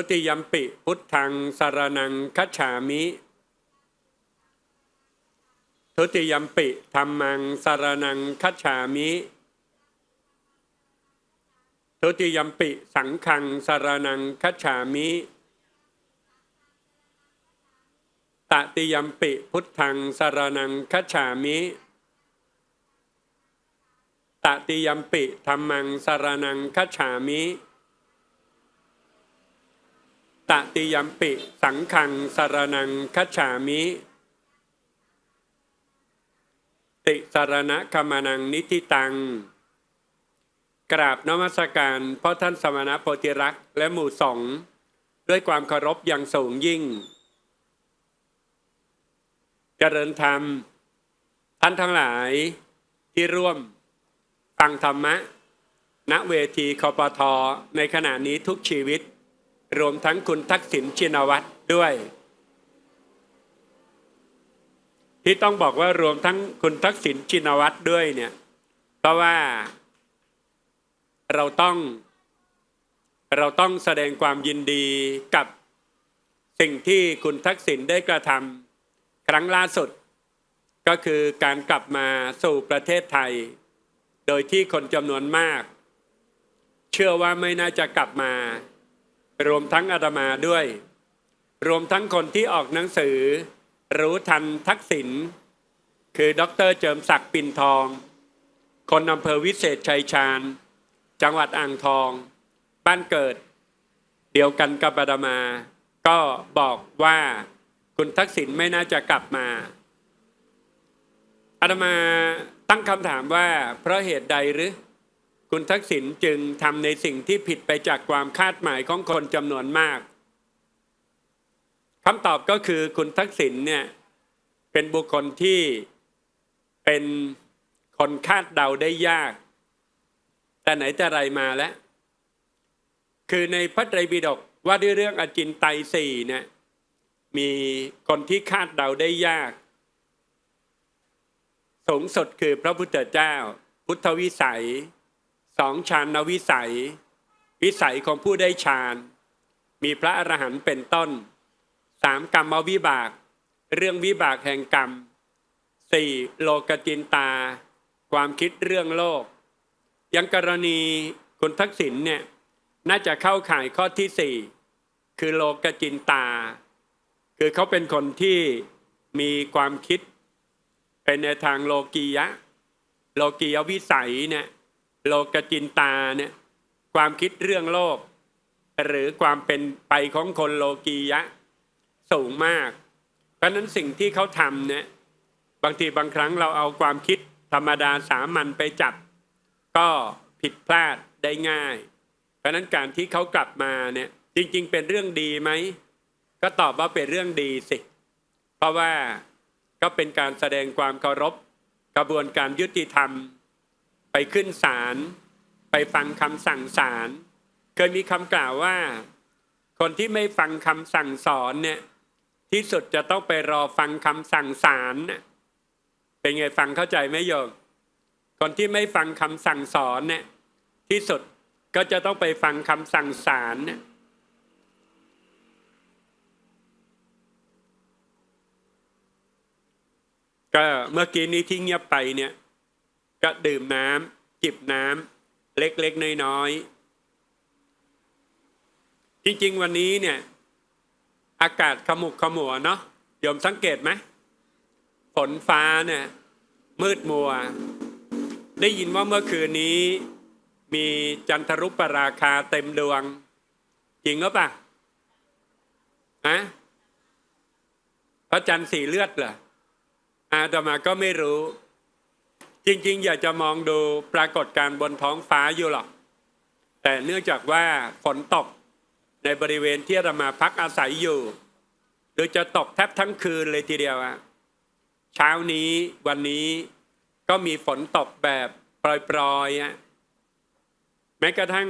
ทุติยมปิพุทธังสารนังคัจฉามิ ทุติยมปิธรรมังสารนังคัจฉามิ ทุติยมปิสังฆังสารนังคัจฉามิตติยมปิพุทธังสารนังคัจฉามิตติยมปิธรรมังสารนังคัจฉามิ ตติยมปิสังขังสารนังคัจฉามิ ติสารณะคมนังนิติตัง กราบนมัสการเพ่อท่านสมณะโพธิรักษ์และหมู่สองด้วยความเคารพอย่างสูงยิ่ง เจริญธรรม ท่านทั้งหลายที่ร่วมฟังธรรมะ ณเวทีคอปทอในขณะนี้ทุกชีวิต รวมทั้งคุณทักษิณชินวัตรด้วย ที่ต้องบอกว่ารวมทั้งคุณทักษิณชินวัตรด้วยเนี่ยเพราะว่าเราต้องเราต้องแสดงความยินดีกับสิ่งที่คุณทักษิณได้กระทำครั้งล่าสุด ก็คือการกลับมาสู่ประเทศไทย โดยที่คนจำนวนมาก เชื่อว่าไม่น่าจะกลับมา รวมทั้งอาตมาด้วย รวมทั้งคนที่ออกหนังสือ รู้ทันทักษิณคือดรเจิมศักดิ์ปินทอง คนอำเภอวิเศษชัยชาญ จังหวัดอ่างทอง บ้านเกิด เดียวกันกับอาตมา ก็บอกว่าคุณทักษิณไม่น่าจะกลับมาอาตมาตั้งคำถามว่าเพราะเหตุใดหรือ คุณทักษิณจึงทำในสิ่งที่ผิดไปจากความคาดหมายของคนจำนวนมากคำตอบก็คือคุณทักษิณเนี่ยเป็นบุคคลที่เป็นคนคาดเดาได้ยาก แต่ไหนแต่ไรมาแล้ว คือในพระไตรปิฎกว่าด้วยเรื่องอจินไตยสี่เนี่ยมีคนที่คาดเดาได้ยาก สูงสุดคือพระพุทธเจ้า พุทธวิสัย สองฌานวิสัย วิสัยของผู้ได้ฌาน มีพระอรหันต์เป็นต้นสามกรรมวิบาก เรื่องวิบากแห่งกรรมสี่โลกจินตา ความคิดเรื่องโลก ยังกรณีคุณทักษิณเนี่ยน่าจะเข้าข่ายข้อที่สี่คือโลกจินตา คือเขาเป็นคนที่มีความคิดเป็นในทางโลกียะ โลกียวิสัยเนี่ย โลกจินตาเนี่ยความคิดเรื่องโลก หรือความเป็นไปของคนโลกียะสูงมาก เพราะนั้นสิ่งที่เขาทำเนี่ยบางทีบางครั้งเราเอาความคิดธรรมดาสามัญไปจับ ก็ผิดพลาดได้ง่าย เพราะนั้นการที่เขากลับมาเนี่ยจริงๆ เป็นเรื่องดีไหมก็ตอบว่าเป็นเรื่องดีสิ เพราะว่าก็เป็นการแสดงความเคารพกระบวนการยุติธรรม ขึ้นศาลไปฟังคำสั่งศาลเคยมีคำกล่าวว่า คนที่ไม่ฟังคำสั่งสอนเนี่ยที่สุดจะต้องไปรอฟังคำสั่งศาลน่ะเป็นไงฟังเข้าใจไหมโยมคนที่ไม่ฟังคำสั่งสอนเนี่ยที่สุดก็จะต้องไปฟังคำสั่งศาลเนี่ยก็เมื่อกี้นี้ที่เงียบไปเนี่ย ก็ดื่มน้ำจิบน้ำเล็กๆน้อยๆจริงๆ วันนี้เนี่ยอากาศขมุกขมัวเนาะโยมสังเกตไหมฝนฟ้าเนี่ยมืดมัว ได้ยินว่าเมื่อคืนนี้มีจันทรุปราคาเต็มดวง จริงหรือเปล่าฮะพระจันทร์สีเลือดเหรออาตมาก็ไม่รู้ จริงๆ อยากจะมองดูปรากฏการณ์บนท้องฟ้าอยู่หรอก แต่เนื่องจากว่าฝนตกในบริเวณที่เรามาพักอาศัยอยู่โดยจะตกแทบทั้งคืนเลยทีเดียวอะเช้านี้วันนี้ก็มีฝนตกแบบปล่อยๆอะแม้กระทั่ง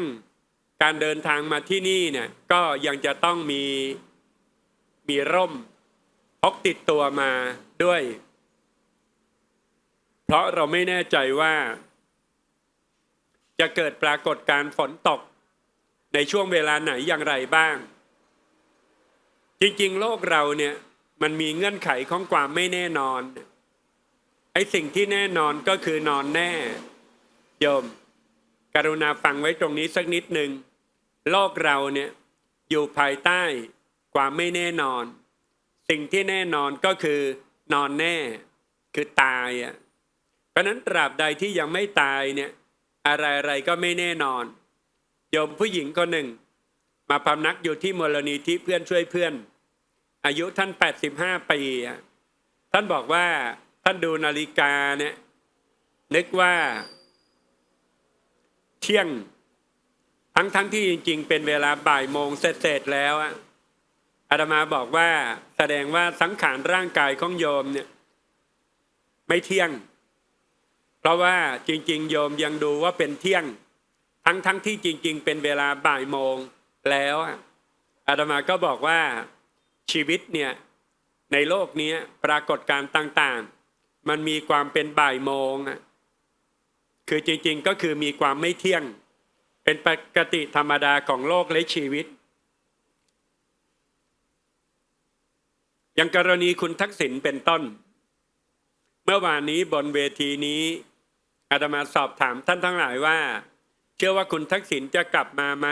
การเดินทางมาที่นี่เนี่ยก็ยังจะต้องมีมีร่มพกติดตัวมาด้วย เพราะเราไม่แน่ใจว่า จะเกิดปรากฏการณ์ฝนตก ในช่วงเวลาไหนอย่างไรบ้าง จริงๆ โลกเราเนี่ยมันมีเงื่อนไขของความไม่แน่นอนไอ้สิ่งที่แน่นอนก็คือนอนแน่โยม กรุณาฟังไว้ตรงนี้สักนิดหนึ่งโลกเราเนี่ยอยู่ภายใต้ความไม่แน่นอน สิ่งที่แน่นอนก็คือนอนแน่ คือตายอะ ราะนั้นตราบใดที่ยังไม่ตายเนี่ยอะไรอะไรก็ไม่แน่นอนโยมผู้หญิงคนหนึ่ง มาพำนักอยู่ที่มูลนิธิเพื่อนช่วยเพื่อน อายุท่าน 85 ปีท่านบอกว่าท่านดูนาฬิกาเนี่ยนึกว่า เที่ยง ทั้งทั้งที่จริง ๆ เป็นเวลาบ่ายโมงเสร็จแล้วอะอาตมาบอกว่าแสดงว่าสังขารร่างกายของโยมเนี่ย ไม่เที่ยง ราะว่าจริง ๆ โยมยังดูว่าเป็นเที่ยง ทั้งทั้งที่จริง ๆ เป็นเวลาบ่ายโมงแล้วอาตมาก็บอกว่าชีวิตเนี่ยในโลกนี้ปรากฏการต่างๆ มันมีความเป็นบ่ายโมงคือจริง ๆ ก็คือมีความไม่เที่ยง เป็นปกติธรรมดาของโลกและชีวิตอย่างกรณีคุณทักษิณเป็นต้น เมื่อวานนี้บนเวทีนี้ อาตมาสอบถามท่านทั้งหลายว่า เชื่อว่าคุณทักษิณจะกลับมาไหม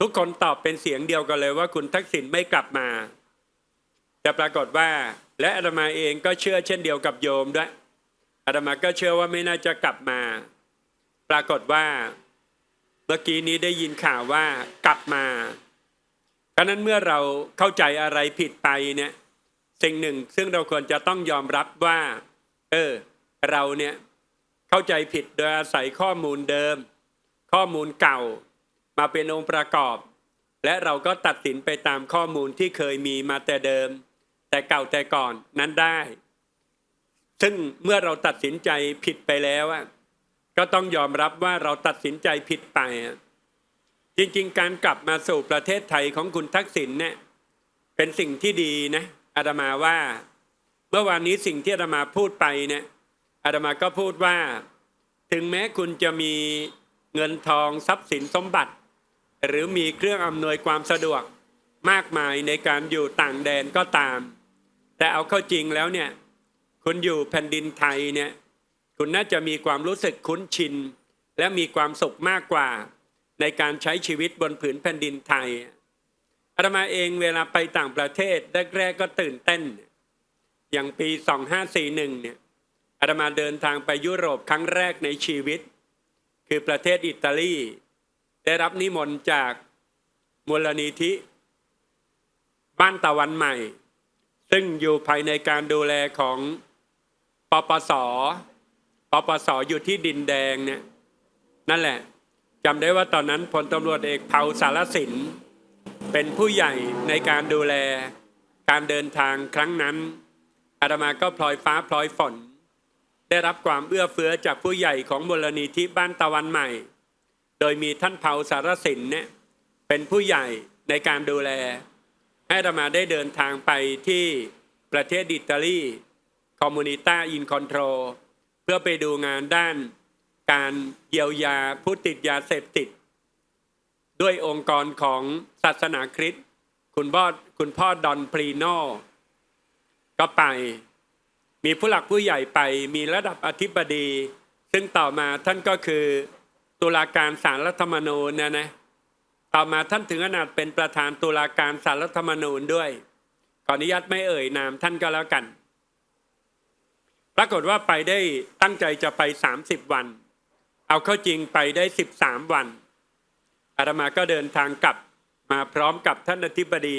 ทุกคนตอบเป็นเสียงเดียวกันเลยว่าคุณทักษิณไม่กลับมา แต่ปรากฏว่า และอาตมาเองก็เชื่อเช่นเดียวกับโยมด้วยอาตมาก็เชื่อว่าไม่น่าจะกลับมา ปรากฏว่า เมื่อกี้นี้ได้ยินข่าวว่ากลับมาเพราะนั้นเมื่อเราเข้าใจอะไรผิดไปเนี่ยสิ่งหนึ่งซึ่งเราควรจะต้องยอมรับว่า เออ เราเนี่ย เข้าใจผิดโดยอาศัยข้อมูลเดิม ข้อมูลเก่า มาเป็นองค์ประกอบ และเราก็ตัดสินไปตามข้อมูลที่เคยมีมาแต่เดิม แต่เก่าแต่ก่อนนั้นได้ ซึ่งเมื่อเราตัดสินใจผิดไปแล้วก็ต้องยอมรับว่าเราตัดสินใจผิดไป จริง ๆ การกลับมาสู่ประเทศไทยของคุณทักษิณเนี่ยเป็นสิ่งที่ดีนะอาตมาว่า เมื่อวานนี้สิ่งที่อาตมาพูดไปเนี่ย อาตมาก็พูดว่า ถึงแม้คุณจะมีเงินทองทรัพย์สินสมบัติ หรือมีเครื่องอำนวยความสะดวกมากมายในการอยู่ต่างแดนก็ตาม แต่เอาเข้าจริงแล้วเนี่ยคุณอยู่แผ่นดินไทยเนี่ยคุณน่าจะมีความรู้สึกคุ้นชิน และมีความสุขมากกว่า ในการใช้ชีวิตบนผืนแผ่นดินไทยอาตมาเองเวลาไปต่างประเทศแรกๆก็ตื่นเต้น อย่างปี 2541เนี่ย อาตมาเดินทางไปยุโรปครั้งแรกในชีวิต คือประเทศอิตาลี ได้รับนิมนต์จากมูลนิธิ บ้านตะวันใหม่ ซึ่งอยู่ภายในการดูแลของปปสปปสอยู่ที่ดินแดงเนี่ยนั่นแหละจำได้ว่าตอนนั้นพลตำรวจเอกเผาสารสิน เป็นผู้ใหญ่ในการดูแลการเดินทางครั้งนั้นอาตมาก็พลอยฟ้าพลอยฝน ได้รับความเอื้อเฟื้อจากผู้ใหญ่ของมูลนิธิบ้านตะวันใหม่ โดยมีท่านเผาสารสินเนี่ยเป็นผู้ใหญ่ในการดูแล ให้อาตมาได้เดินทางไปที่ประเทศอิตาลีคอมมูนิต้าอินคอนโทรเพื่อไปดูงานด้านการเยียวยาผู้ติดยาเสพติด ด้วยองค์กรของศาสนาคริสต์คุณพ่อคุณพ่อดอนพรีโนก็ไป มีผู้หลักผู้ใหญ่ไปมีระดับอธิบดี ซึ่งต่อมาท่านก็คือตุลาการสารรัฐธรรมนูญนะนะต่อมาท่านถึงขนาดเป็นประธานตุลาการสารรัฐธรรมนูญด้วยขออนุญาตไม่เอ่ยนามท่านก็แล้วกัน ปรากฏว่าไปได้ตั้งใจจะไป 30 วัน เอาเข้าจริงไปได้ 13 วันอาตมาก็เดินทางกลับมาพร้อมกับท่านอธิบดี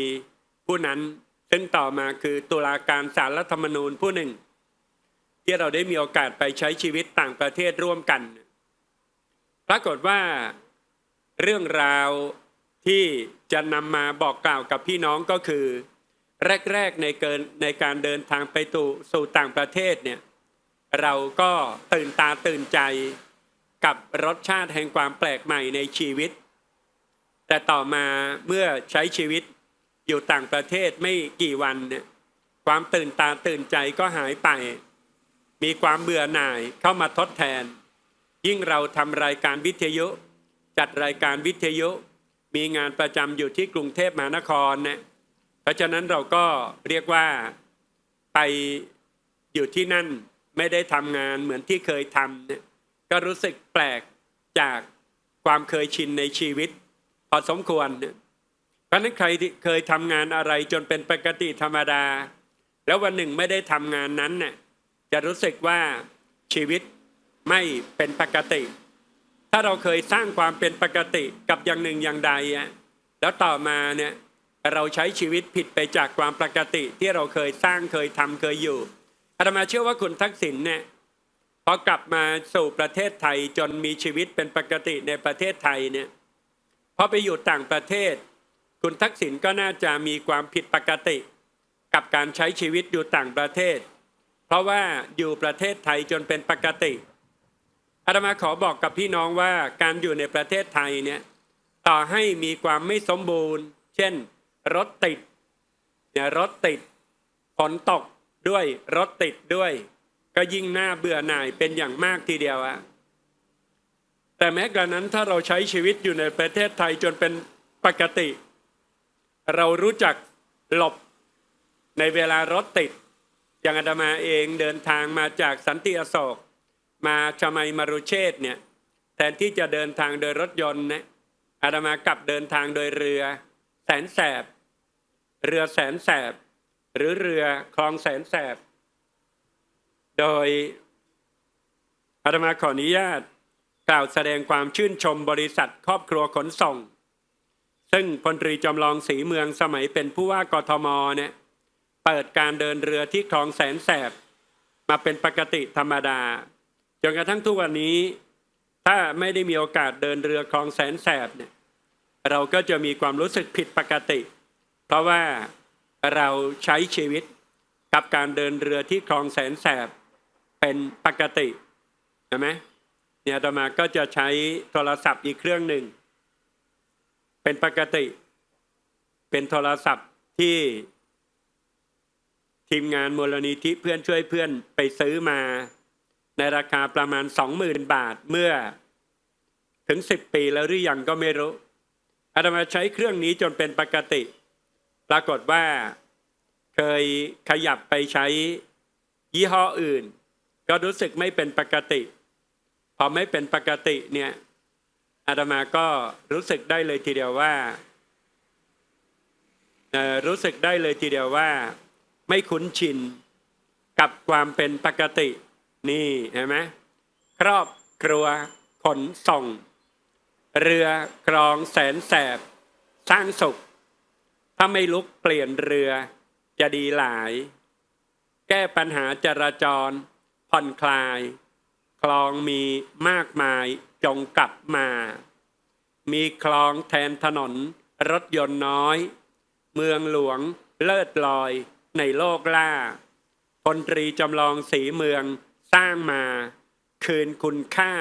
ผู้นั้นซึ่งต่อมาคือตุลาการสารรัฐธรรมนูญผู้หนึ่ง ที่เราได้มีโอกาสไปใช้ชีวิตต่างประเทศร่วมกัน ปรากฏว่าเรื่องราวที่จะนำมาบอกกล่าวกับพี่น้องก็คือ แรกๆในเกินในการเดินทางไปตู่สู่ต่างประเทศเนี่ยเราก็ตื่นตาตื่นใจกับรสชาติแห่งความแปลกใหม่ในชีวิต แต่ต่อมาเมื่อใช้ชีวิตอยู่ต่างประเทศไม่กี่วันเนี่ยความตื่นตาตื่นใจก็หายไป มีความเบื่อหน่ายเข้ามาทดแทน ยิ่งเราทำรายการวิทยุ จัดรายการวิทยุ มีงานประจำอยู่ที่กรุงเทพมหานครเนี่ยเพราะฉะนั้นเราก็เรียกว่าไปอยู่ที่นั่นไม่ได้ทำงานเหมือนที่เคยทำเนี่ยก็รู้สึกแปลกจากความเคยชินในชีวิต พอสมควรเนี่ยเพราะฉะนั้นใครที่เคยทำงานอะไรจนเป็นปกติธรรมดา แล้ววันหนึ่งไม่ได้ทำงานนั้นเนี่ย จะรู้สึกว่าชีวิตไม่เป็นปกติ ถ้าเราเคยสร้างความเป็นปกติกับอย่างหนึ่งอย่างใดแล้วต่อมาเนี่ยเราใช้ชีวิตผิดไปจากความปกติที่เราเคยสร้างเคยทำเคยอยู่อาตมาเชื่อว่าคุณทักษิณเนี่ยพอกลับมาสู่ประเทศไทยจนมีชีวิตเป็นปกติในประเทศไทยเนี่ยพอไปอยู่ต่างประเทศ คุณทักษิณก็น่าจะมีความผิดปกติ กับการใช้ชีวิตอยู่ต่างประเทศ เพราะว่าอยู่ประเทศไทยจนเป็นปกติอาตมาขอบอกกับพี่น้องว่าการอยู่ในประเทศไทยเนี่ยต่อให้มีความไม่สมบูรณ์ เช่น รถติดเนี่ยรถติดฝนตกด้วยรถติดด้วย ก็ยิ่งน่าเบื่อหน่ายเป็นอย่างมากทีเดียวอะแต่แม้กระนั้นถ้าเราใช้ชีวิตอยู่ในประเทศไทยจนเป็นปกติ เรารู้จักหลบในเวลารถติด อย่างอาตมาเองเดินทางมาจากสันติอโศก มาชมัยมารุเชษฐ์เนี่ยแทนที่จะเดินทางโดยรถยนต์นี่ยอาตมากลับเดินทางโดยเรือ แสนแสบ เรือแสนแสบ หรือเรือคลองแสนแสบ โดยอาตมาขออนุญาตกล่าวแสดงความชื่นชมบริษัทครอบครัวขนส่ง ซึ่งพลตรีจำลองศรีเมืองสมัยเป็นผู้ว่ากทมเนี่ย เปิดการเดินเรือที่คลองแสนแสบ มาเป็นปกติธรรมดาจนกระทั่งทุกวันนี้ ถ้าไม่ได้มีโอกาสเดินเรือคลองแสนแสบเนี่ยเราก็จะมีความรู้สึกผิดปกติ เพราะว่าเราใช้ชีวิตกับการเดินเรือที่คลองแสนแสบเป็นปกติใช่ไหมเนี่ยต่อมาก็จะใช้โทรศัพท์อีกเครื่องหนึ่ง เป็นปกติ เป็นโทรศัพท์ที่ ทีมงานมูลนิธิเพื่อนช่วยเพื่อนไปซื้อมา ในราคาประมาณสองหมื่นบาทเมื่อ ถึงสิบปีแล้วหรือยังก็ไม่รู้อาตมาใช้เครื่องนี้จนเป็นปกติ ปรากฏว่าเคยขยับไปใช้ยี่ห้ออื่น ก็รู้สึกไม่เป็นปกติ พอไม่เป็นปกติเนี่ยอาตมาก็รู้สึกได้เลยทีเดียวว่ารู้สึกได้เลยทีเดียวว่า ไม่คุ้นชินกับความเป็นปกตินี่เห็นไหมครอบครัวขนส่ง เรือกรองแสนแสบ สร้างสุข ถ้าไม่ลุกเปลี่ยนเรือจะดีหลาย แก้ปัญหาจราจร ผ่อนคลาย คลองมีมากมายจงกลับมา มีคลองแทนถนน รถยนต์น้อย เมืองหลวงเลิศลอย ในโลกล่าพลตรีจำลองสีเมืองสร้างมา คืนคุณค่า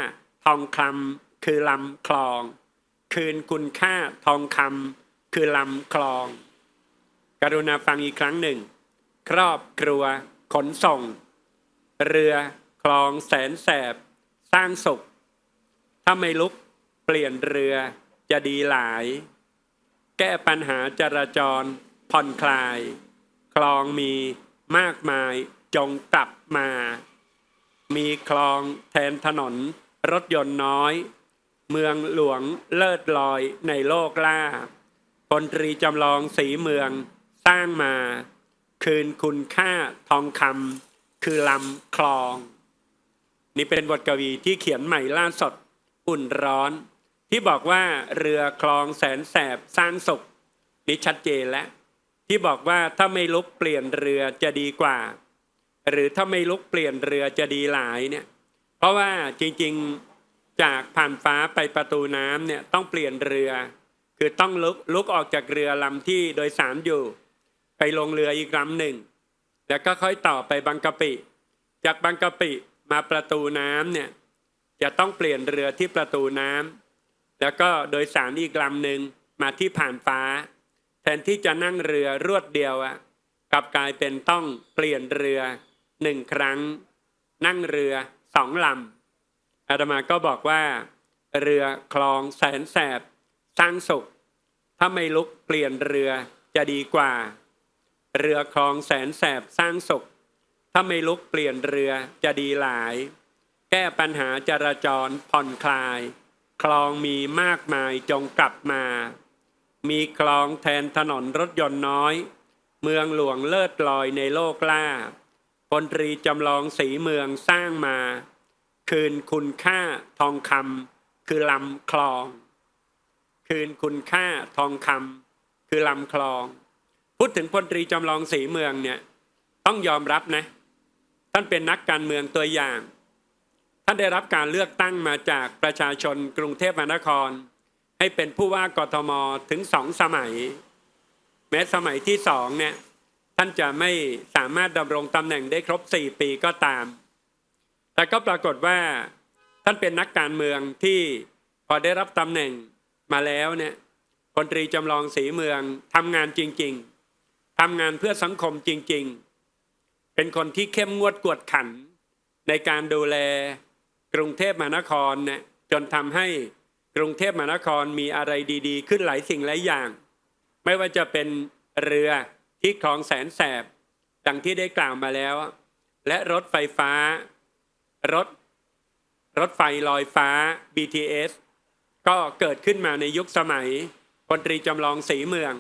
ทองคำคือลำคลอง คืนคุณค่าทองคำคือลำคลอง กรุณาฟังอีกครั้งหนึ่ง ครอบครัว ขนส่ง เรือคลองแสนแสบ สร้างสุข ถ้าไม่ลุกเปลี่ยนเรือจะดีหลาย แก้ปัญหาจราจรผ่อนคลาย คลองมีมากมายจงกลับมา มีคลองแทนถนน รถยนต์น้อย เมืองหลวงเลิศลอยในโลกล่าพลตรีจำลองสีเมืองสร้างมา คืนคุณค่าทองคำคือลำคลอง นี่เป็นบทกวีที่เขียนใหม่ล่าสดอุ่นร้อน ที่บอกว่าเรือคลองแสนแสบสร้างสุขนี่ชัดเจนแล้ว ที่บอกว่าถ้าไม่ลุกเปลี่ยนเรือจะดีกว่า หรือถ้าไม่ลุกเปลี่ยนเรือจะดีหลายเนี่ย เพราะว่าจริงๆจากผ่านฟ้าไปประตูน้ำเนี่ยต้องเปลี่ยนเรือ คือต้องลุกลุกออกจากเรือลำที่โดยสารอยู่ ไปลงเรืออีกลำหนึ่ง แล้วก็ค่อยต่อไปบางกะปิ จากบางกะปิมาประตูน้ำเนี่ยจะต้องเปลี่ยนเรือที่ประตูน้ำแล้วก็โดยสารอีกลำหนึ่งมาที่ผ่านฟ้า แทนที่จะนั่งเรือรวดเดียวอะกลับกลายเป็นต้องเปลี่ยนเรือหนึ่งครั้ง นั่งเรือสองลำอาตมาก็บอกว่า เรือคลองแสนแสบสร้างสุข ถ้าไม่ลุกเปลี่ยนเรือจะดีกว่า เรือคลองแสนแสบสร้างสุข ถ้าไม่ลุกเปลี่ยนเรือจะดีหลาย แก้ปัญหาจราจรผ่อนคลาย คลองมีมากมายจงกลับมา มีคลองแทนถนนรถยนต์น้อย เมืองหลวงเลิศลอยในโลกล่าพลตรีจำลองสีเมืองสร้างมา คืนคุณค่าทองคำคือลำคลอง คืนคุณค่าทองคำคือลำคลอง พูดถึงพลตรีจำลองสีเมืองเนี่ยต้องยอมรับนะ ท่านเป็นนักการเมืองตัวอย่าง ท่านได้รับการเลือกตั้งมาจากประชาชนกรุงเทพมหานคร ให้เป็นผู้ว่ากทมถึงสองสมัย แม้สมัยที่สองเนี่ยท่านจะไม่สามารถดำรงตำแหน่งได้ครบสี่ปีก็ตาม แต่ก็ปรากฏว่าท่านเป็นนักการเมืองที่พอได้รับตำแหน่งมาแล้วเนี่ยพลตรีจำลองสีเมืองทำงานจริง ๆทำงานเพื่อสังคมจริง ๆ เป็นคนที่เข้มงวดกวดขัน ในการดูแลกรุงเทพมหานครเนี่ยจนทำให้ กรุงเทพมหานครมีอะไรดี ๆ ขึ้นหลายสิ่งหลายอย่าง ไม่ว่าจะเป็นเรือที่คลองแสนแสบ ดังที่ได้กล่าวมาแล้ว และรถไฟฟ้า รถรถไฟลอยฟ้า BTS ก็เกิดขึ้นมาในยุคสมัยพลตรีจำลองสีเมือง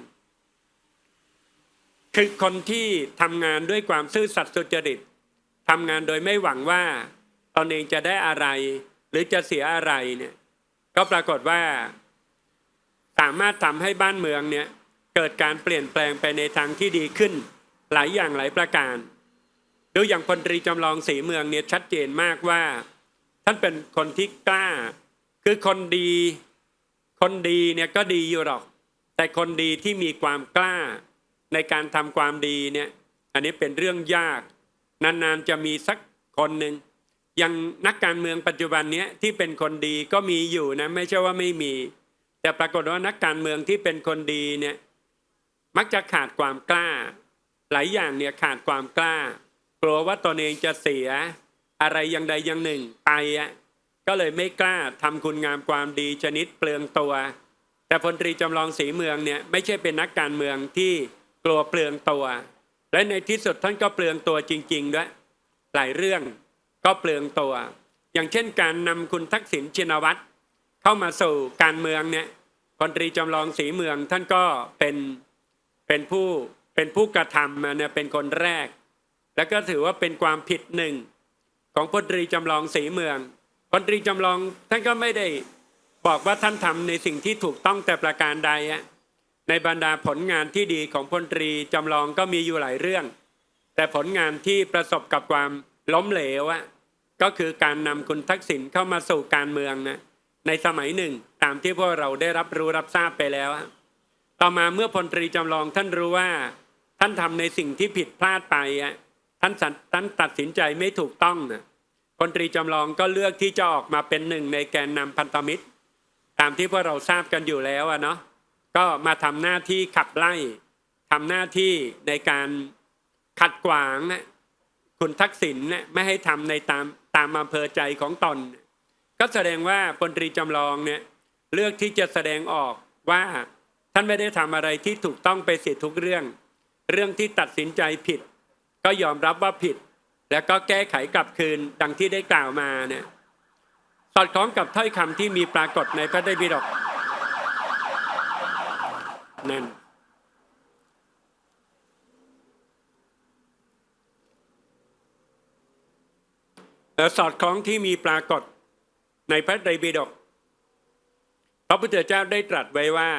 คือคนที่ทำงานด้วยความซื่อสัตย์สุจริตทำงานโดยไม่หวังว่าตนเองจะได้อะไร หรือจะเสียอะไรเนี่ย ก็ปรากฏว่า สามารถทำให้บ้านเมืองเนี่ยเกิดการเปลี่ยนแปลงไปในทางที่ดีขึ้น หลายอย่างหลายประการดูอย่างพลตรีจำลองสีเมืองเนี่ยชัดเจนมากว่า ท่านเป็นคนที่กล้า คือคนดี คนดีเนี่ยก็ดีอยู่หรอก แต่คนดีที่มีความกล้าในการทำความดีเนี่ย อันนี้เป็นเรื่องยาก นานๆจะมีสักคนหนึ่ง อย่างนักการเมืองปัจจุบันเนี้ยที่เป็นคนดีก็มีอยู่นะไม่ใช่ว่าไม่มี แต่ปรากฏว่านักการเมืองที่เป็นคนดีเนี่ยมักจะขาดความกล้า หลายอย่างเนี่ยขาดความกล้า กลัวว่าตนเองจะเสีย อะไรอย่างใดอย่างหนึ่งไปอะก็เลยไม่กล้าทำคุณงามความดีชนิดเปลืองตัว แต่พลตรีจำลองสีเมืองเนี่ยไม่ใช่เป็นนักการเมืองที่กลัวเปลืองตัว และในที่สุดท่านก็เปลืองตัวจริงๆด้วยหลายเรื่อง ก็เปลืองตัว อย่างเช่นการนำคุณทักษิณชินวัตรเข้ามาสู่การเมืองเนี่ยพลตรีจำลองสีเมืองท่านก็เป็นเป็นผู้เป็นผู้กระทำเนี่ยเป็นคนแรก แล้วก็ถือว่าเป็นความผิดหนึ่งของพลตรีจำลองสีเมืองพลตรีจำลองท่านก็ไม่ได้บอกว่าท่านทำในสิ่งที่ถูกต้องแต่ประการใดอะในบรรดาผลงานที่ดีของพลตรีจำลองก็มีอยู่หลายเรื่อง แต่ผลงานที่ประสบกับความล้มเหลวอะ ก็คือการนำคุณทักษิณเข้ามาสู่การเมืองนะในสมัยหนึ่งตามที่พวกเราได้รับรู้รับทราบไปแล้วอะต่อมาเมื่อพลตรีจำลองท่านรู้ว่า ท่านทำในสิ่งที่ผิดพลาดไปอะท่านท่านตัดสินใจไม่ถูกต้องนะพลตรีจำลองก็เลือกที่จะออกมาเป็นหนึ่งในแกนนำพันธมิตร ตามที่พวกเราทราบกันอยู่แล้วอะเนาะก็มาทำหน้าที่ขับไล่ทำหน้าที่ในการขัดขวางนะคุณทักษิณนะไม่ให้ทำในตาม ตามอำเภอใจของตน ก็แสดงว่าพลตรีจำลองเนี่ยเลือกที่จะแสดงออกว่าท่านไม่ได้ทำอะไรที่ถูกต้องไปเสียทุกเรื่อง เรื่องที่ตัดสินใจผิด ก็ยอมรับว่าผิด แล้วก็แก้ไขกลับคืนดังที่ได้กล่าวมาเนี่ยสอดคล้องกับถ้อยคำที่มีปรากฏในพระไตรปิฎกนั่น และสอดคล้องที่มีปรากฏในพระไตรปิฎกพระพุทธเจ้าได้ตรัสไว้ว่า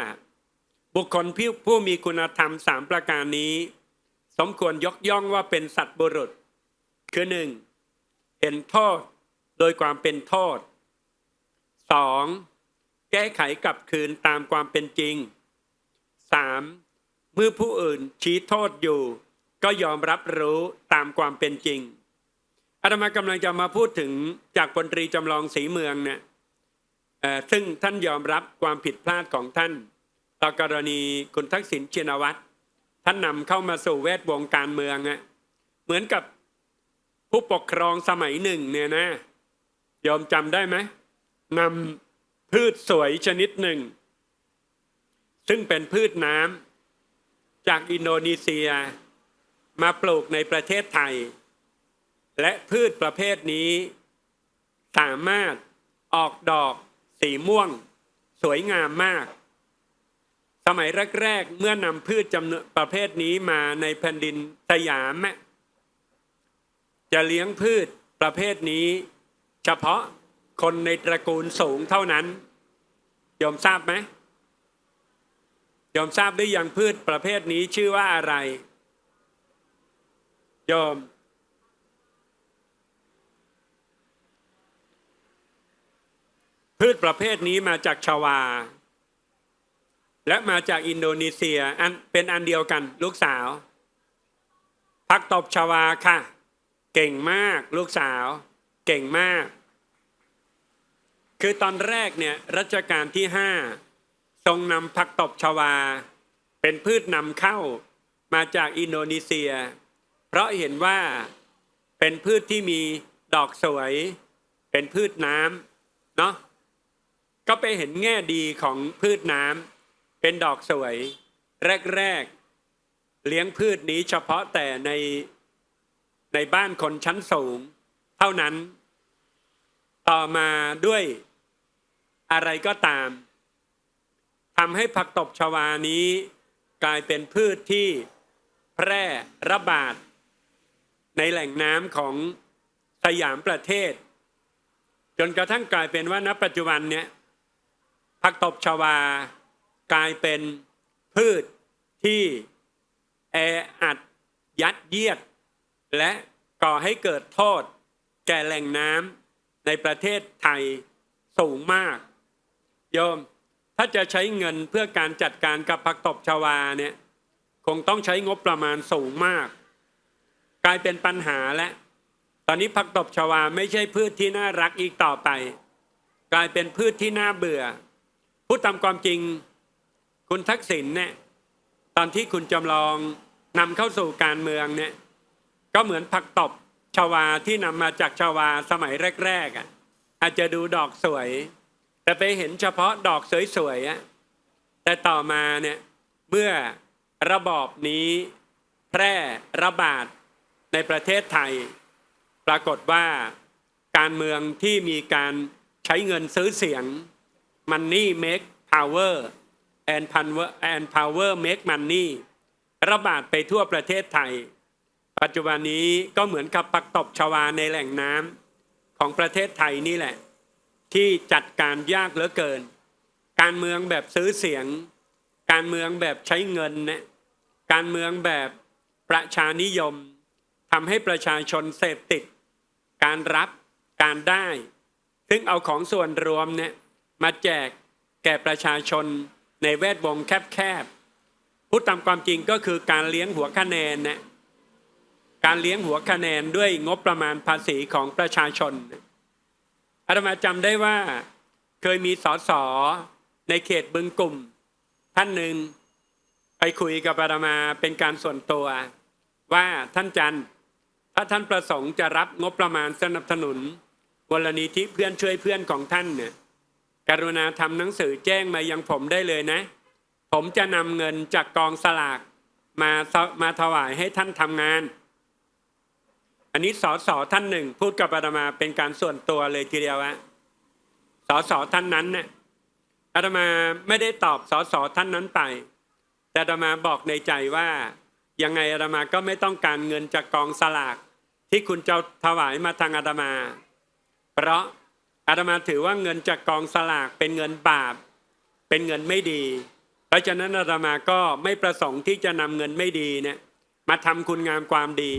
บุคคลผู้มีคุณธรรมสามประการนี้ สมควรยกย่องว่าเป็นสัตว์บุรุษ คือหนึ่งเห็นโทษโดยความเป็นโทษสองแก้ไขกลับคืนตามความเป็นจริงสามเมื่อผู้อื่นชี้โทษอยู่ ก็ยอมรับรู้ตามความเป็นจริง อาตมากำลังจะมาพูดถึงจากพลตรีจำลองศรีเมืองเนี่ยซึ่งท่านยอมรับความผิดพลาดของท่าน ต่อกรณีคุณทักษิณชินวัตรท่านนำเข้ามาสู่แวดวงการเมืองอะเหมือนกับผู้ปกครองสมัยหนึ่งเนี่ยนะยอมจำได้ไหมนำพืชสวยชนิดหนึ่ง ซึ่งเป็นพืชน้ำจากอินโดนีเซีย มาปลูกในประเทศไทย และพืชประเภทนี้ สามารถออกดอกสีม่วง สวยงามมาก สมัยแรกๆเมื่อนำพืชจำนวนประเภทนี้มาในแผ่นดินสยามจะเลี้ยงพืชประเภทนี้ เฉพาะคนในตระกูลสูงเท่านั้นยอมทราบไหมยอมทราบหรือยังพืชประเภทนี้ชื่อว่าอะไรยอม พืชประเภทนี้มาจากชาวา และมาจากอินโดนีเซียอันเป็นอันเดียวกันลูกสาว พักตบชาวาค่ะ เก่งมากลูกสาว เก่งมาก คือตอนแรกเนี่ยรัชกาลที่ห้าทรงนำผักตบชวา เป็นพืชนำเข้ามาจากอินโดนีเซีย เพราะเห็นว่าเป็นพืชที่มีดอกสวย เป็นพืชน้ำเนาะ ก็ไปเห็นแง่ดีของพืชน้ำเป็นดอกสวย แรกๆ เลี้ยงพืชนี้เฉพาะแต่ในในบ้านคนชั้นสูง เท่านั้น ต่อมาด้วยอะไรก็ตามทำให้ผักตบชวานี้ กลายเป็นพืชที่แพร่ระบาด ในแหล่งน้ำของสยามประเทศ จนกระทั่งกลายเป็นว่าณปัจจุบันเนี้ย ผักตบชวากลายเป็นพืชที่แออัดยัดเยียด และก่อให้เกิดโทษ แก่แหล่งน้ำในประเทศไทยสูงมาก โยม ถ้าจะใช้เงินเพื่อการจัดการกับผักตบชวาเนี่ยคงต้องใช้งบประมาณสูงมาก กลายเป็นปัญหาและ ตอนนี้ผักตบชวาไม่ใช่พืชที่น่ารักอีกต่อไป กลายเป็นพืชที่น่าเบื่อ พูดตามความจริงคุณทักษิณเนี่ยตอนที่คุณจำลองนำเข้าสู่การเมืองเนี่ยก็เหมือนผักตบชาวาที่นำมาจากชาวาสมัยแรกๆอะอาจจะดูดอกสวย แต่ไปเห็นเฉพาะดอกสวยๆอะแต่ต่อมาเนี่ยเมื่อระบอบนี้แพร่ระบาดในประเทศไทย ปรากฏว่าการเมืองที่มีการใช้เงินซื้อเสียง Money make power and power and power make money ระบาดไปทั่วประเทศไทย ปัจจุบันนี้ก็เหมือนกับปักตบชวาในแหล่งน้ำของประเทศไทยนี่แหละ ที่จัดการยากเหลือเกิน การเมืองแบบซื้อเสียง การเมืองแบบใช้เงินนะการเมืองแบบประชานิยมทำให้ประชาชนเสพติด การรับการได้ ซึ่งเอาของส่วนรวมเนี่ย มาแจกแก่ประชาชนในแวดวงแคบๆพูดตามความจริงก็คือการเลี้ยงหัวคะแนนนะการเลี้ยงหัวคะแนนด้วยงบประมาณภาษีของประชาชนอาตมาจำได้ว่าเคยมีสสในเขตบึงกลุ่ม ท่านหนึ่งไปคุยกับอาตมาเป็นการส่วนตัว ว่าท่านจันถ้าท่านประสงค์จะรับงบประมาณสนับสนุนวลนิธิเพื่อนช่วยเพื่อนของท่านเนี่ย กรุณาทำหนังสือแจ้งมายังผมได้เลยนะ ผมจะนำเงินจากกองสลากมามาถวายให้ท่านทำงาน อันนี้สอสอท่านหนึ่ง พูดกับอาตมาเป็นการส่วนตัวเลยทีเดียวอะสอสอท่านนั้นเนี่ยอาตมาไม่ได้ตอบสอสอท่านนั้นไป แต่อาตมาบอกในใจว่ายังไงอาตมาก็ไม่ต้องการเงินจากกองสลากที่คุณจะถวายมาทางอาตมา เพราะ อาตมาถือว่าเงินจากกองสลากเป็นเงินบาป เป็นเงินไม่ดี เพราะฉะนั้นอาตมาก็ไม่ประสงค์ที่จะนำเงินไม่ดีเนี่ยมาทำคุณงามความดี